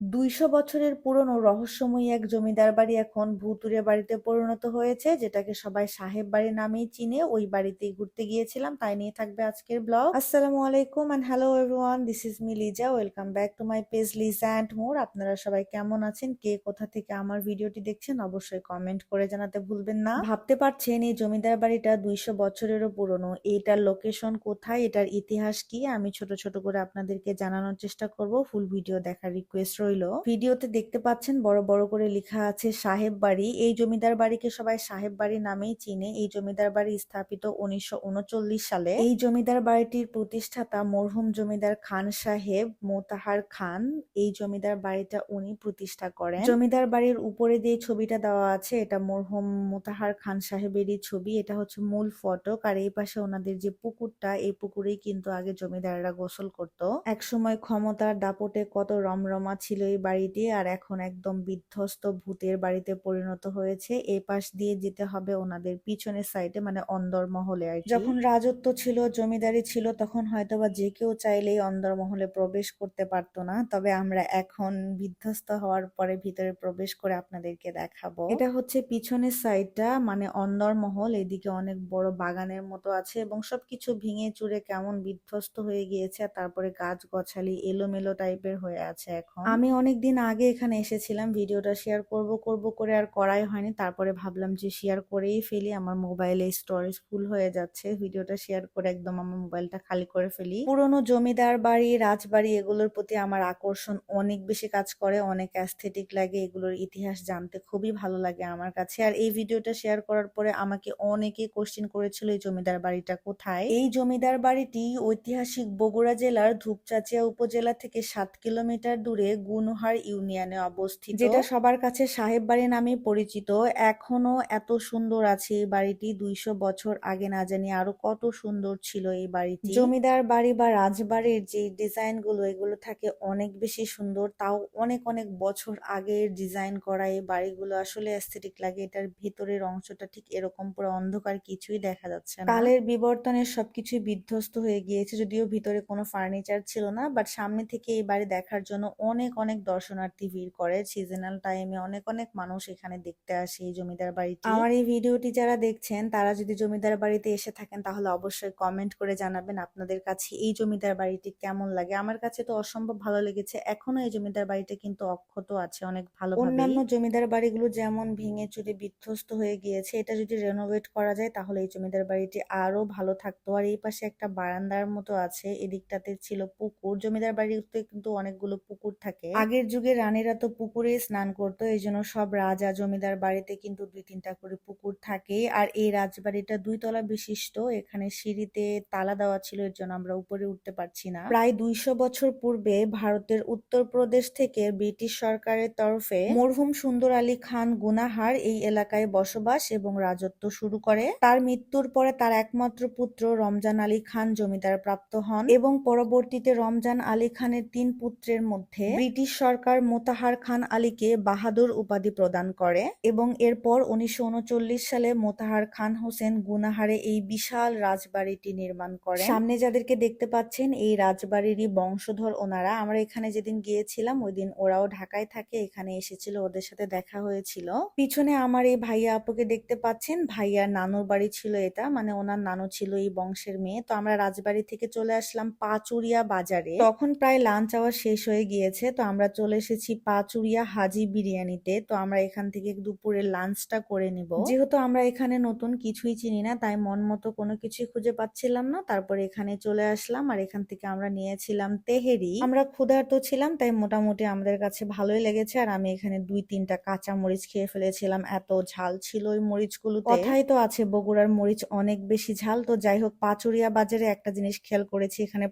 দুইশো বছরের পুরনো রহস্যময়ী এক জমিদার বাড়ি এখন ভুতুড়ে বাড়িতে পরিণত হয়েছে, যেটাকে সবাই সাহেব বাড়ি নামেই চিনে। ওই বাড়িতেই ঘুরতে গিয়েছিলাম, তাই নিয়ে থাকবে আজকের ব্লগ। আসসালামু আলাইকুম and hello everyone this is me Liza welcome back to my page Liza and more আপনারা সবাই কেমন আছেন? কে কোথা থেকে আমার ভিডিওটি দেখছেন? অবশ্যই কমেন্ট করে জানাতে ভুলবেন না। ভাবতে পারছেন এই জমিদার বাড়িটা দুইশো বছরেরও পুরনো? এইটার লোকেশন কোথায়? এটার ইতিহাস কি? আমি ছোট ছোট করে আপনাদেরকে জানানোর চেষ্টা করব। ফুল ভিডিও দেখার রিকোয়েস্ট রইল। ভিডিওতে দেখতে পাচ্ছেন বড় বড় করে লেখা আছে সাহেব বাড়ি। এই জমিদার বাড়িকে সবাই সাহেব বাড়ি নামেই চিনে। এই জমিদার বাড়ি স্থাপিত উনিশশো উনচল্লিশ সালে। এই জমিদার বাড়িটির প্রতিষ্ঠাতা মরহুম জমিদার খান সাহেব মোতাহার খান। এই জমিদার বাড়িটা উনি প্রতিষ্ঠা করেন। জমিদার বাড়ির উপরে যে ছবিটা দেওয়া আছে। এটা মরহুম মোতাহার খান সাহেবেরই ছবি। এটা হচ্ছে মূল ফটক। আর এই পাশে ওনাদের যে পুকুরটা, এই পুকুরেই কিন্তু আগে জমিদাররা গোসল করত। একসময় ক্ষমতার দাপটে কত রমরমা ছিল এই বাড়িটি আর এখন একদম বিধ্বস্ত ভূতের বাড়িতে পরিণত হয়েছে। এই পাশ দিয়ে যেতে হবে ওনাদের পিছনের সাইডে মানে অন্দরমহলে আর যখন রাজত্ব ছিল, জমিদারি ছিল, তখন হয়তোবা যে কেউ চাইলেই অন্দরমহলে প্রবেশ করতে পারতো না। তবে আমরা এখন বিধ্বস্ত হওয়ার পরে ভিতরে প্রবেশ করে আপনাদেরকে দেখাবো। এটা হচ্ছে পিছনের সাইডটা মানে অন্দরমহল। এদিকে অনেক বড় বাগানের মতো আছে এবং সবকিছু ভেঙে চুরে কেমন বিধ্বস্ত হয়ে গিয়েছে তারপরে গাছ গছালি এলোমেলো টাইপের হয়ে আছে এখন। আমি অনেকদিন আগে এখানে এসেছিলাম, ভিডিওটা শেয়ার করব করব করে আর করাই হয়নি। তারপরে ভাবলাম যে শেয়ার করেই ফেলি, আমার মোবাইলে স্টোরেজ ফুল হয়ে যাচ্ছে। ভিডিওটা শেয়ার করে একদম আমার মোবাইলটা খালি করে ফেলি। পুরনো জমিদার বাড়ি, রাজবাড়ি এগুলোর প্রতি আমার আকর্ষণ অনেক বেশি কাজ করে, অনেক অ্যাস্থেটিক লাগে, এগুলোর ইতিহাস জানতে খুবই ভালো লাগে আমার কাছে। আর এই ভিডিওটা শেয়ার করার পরে আমাকে অনেকেই কোশ্চেন করেছিল, এই জমিদার বাড়িটা কোথায়? এই জমিদার বাড়িটি ঐতিহাসিক বগুড়া জেলার ধূপচাচিয়া উপজেলা থেকে সাত কিলোমিটার দূরে গুনহার ইউনিয়নে অবস্থিত। যেটা সবার কাছে সাহেব বাড়ি নামে পরিচিত। এখনও এত সুন্দর আছে এই বাড়িটি দুইশো বছর আগে না জানি আরও কত সুন্দর ছিল এই বাড়িটি। জমিদার বাড়ি বা রাজবাড়ির যে ডিজাইনগুলো এগুলো থাকে অনেক বেশি সুন্দর। তাও অনেক অনেক বছর আগের ডিজাইন করা এই বাড়িগুলো আসলে অ্যাস্থেটিক লাগে। এটার ভিতরের অংশটা ঠিক এরকম পুরো অন্ধকার কিছুই দেখা যাচ্ছে না। কালের বিবর্তনে সবকিছুই বিধ্বস্ত হয়ে গিয়েছে যদিও ভিতরে কোনো ফার্নিচার ছিল না বাট সামনে থেকে এই বাড়ি দেখার জন্য অনেক অনেক দর্শনার্থী ভিড় করে। সিজনাল টাইমে অনেক অনেক মানুষ এখানে দেখতে আসে এই জমিদার বাড়িতে আমার এই ভিডিওটি যারা দেখছেন তারা যদি জমিদার বাড়িতে এসে থাকেন তাহলে অবশ্যই কমেন্ট করে জানাবেন আপনাদের কাছে এই জমিদার বাড়িটি কেমন লাগে। আমার কাছে তো অসম্ভব ভালো লেগেছে। এখনও এই জমিদার বাড়িটা কিন্তু অক্ষত আছে অনেক ভালো অন্যান্য জমিদার বাড়িগুলো যেমন ভেঙে চুরে বিধ্বস্ত হয়ে গিয়েছে এটা যদি রেনোভেট করা যায় তাহলে এই জমিদার বাড়িটি আরও ভালো থাকতো। আর এই পাশে একটা বারান্দার মতো আছে এদিকটাতে ছিল পুকুর। জমিদার বাড়িতে কিন্তু অনেকগুলো পুকুর থাকে। আগের যুগে রানীরা তো পুকুরে স্নান করতো, এই জন্য সব রাজা জমিদার বাড়িতে কিন্তু দুই তিনটা করে পুকুর থাকে। আর এই রাজবাড়িটা দুই তলা বিশিষ্ট, এখানে সিঁড়িতে তালা দেওয়া ছিল, এর জন্য আমরা উপরে উঠতে পারছি না। প্রায় দুইশো বছর পূর্বে ভারতের উত্তরপ্রদেশ থেকে ব্রিটিশ সরকারের তরফে মরহুম সুন্দর আলী খান গুনাহার এই এলাকায় বসবাস এবং রাজত্ব শুরু করে। তার মৃত্যুর পরে তার একমাত্র পুত্র রমজান আলী খান জমিদার প্রাপ্ত হন এবং পরবর্তীতে রমজান আলী খানের তিন পুত্রের মধ্যে ব্রিটিশ সরকার মোতাহার খান আলীকে বাহাদুর উপাধি প্রদান করে এবং এরপর উনিশশো উনচল্লিশ সালে মোতাহার খান হোসেন গুনাহারে এই বিশাল রাজবাড়িটি নির্মাণ করে সামনে যাদেরকে দেখতে পাচ্ছেন, এই রাজবাড়িরই বংশধর ওনারা। আমরা এখানে যেদিন গিয়েছিলাম ওই দিন ওরাও ঢাকায় থাকে, এখানে এসেছিল, ওদের সাথে দেখা হয়েছিল। পিছনে আমার এই ভাইয়া আপুকে দেখতে পাচ্ছেন, ভাইয়ার নানুর বাড়ি ছিল এটা মানে ওনার নানু ছিল এই বংশের মেয়ে। তো আমরা রাজবাড়ি থেকে চলে আসলাম পাচুরিয়া বাজারে। তখন প্রায় লাঞ্চ আওয়ার শেষ হয়ে গিয়েছে, তো আমরা চলে এসেছি পাচুরিয়া হাজি বিরিয়ানিতে। তো আমরা এখান থেকে দুপুরের লাঞ্চটা করে নিব। যেহেতু আমরা এখানে নতুন কিছুই চিনি না, তাই মন মতো কোনো কিছুই খুঁজে পাচ্ছিলাম না। তারপরে এখানে চলে আসলাম আর এখান থেকে আমরা নিয়েছিলাম তেহেরি। আমরা ক্ষুধার্ত ছিলাম, তাই মোটামুটি আমাদের কাছে ভালোই লেগেছে। আর আমি এখানে দুই তিনটা কাঁচা মরিচ খেয়ে ফেলেছিলাম। এত ঝাল ছিল ওই মরিচগুলো কথাই তো আছে, বগুড়ার মরিচ অনেক বেশি ঝাল। তো যাই হোক, পাচুরিয়া বাজারে একটা জিনিস খেয়াল করেছি, এখানে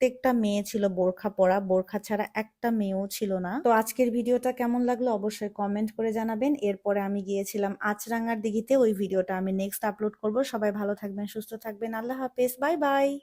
প্রত্যেকটা মেয়ে ছিল বোরখা পরা, বোরখা ছাড়া একটা মেয়েও ছিল না। তো আজকের ভিডিওটা কেমন লাগল অবশ্যই কমেন্ট করে জানাবেন। এরপরে আমি গিয়েছিলাম আচরাঙ্গার দিঘিতে, ওই ভিডিওটা আমি নেক্সট আপলোড করব। সবাই ভালো থাকবেন, সুস্থ থাকবেন। আল্লাহ হাফেজ বাই বাই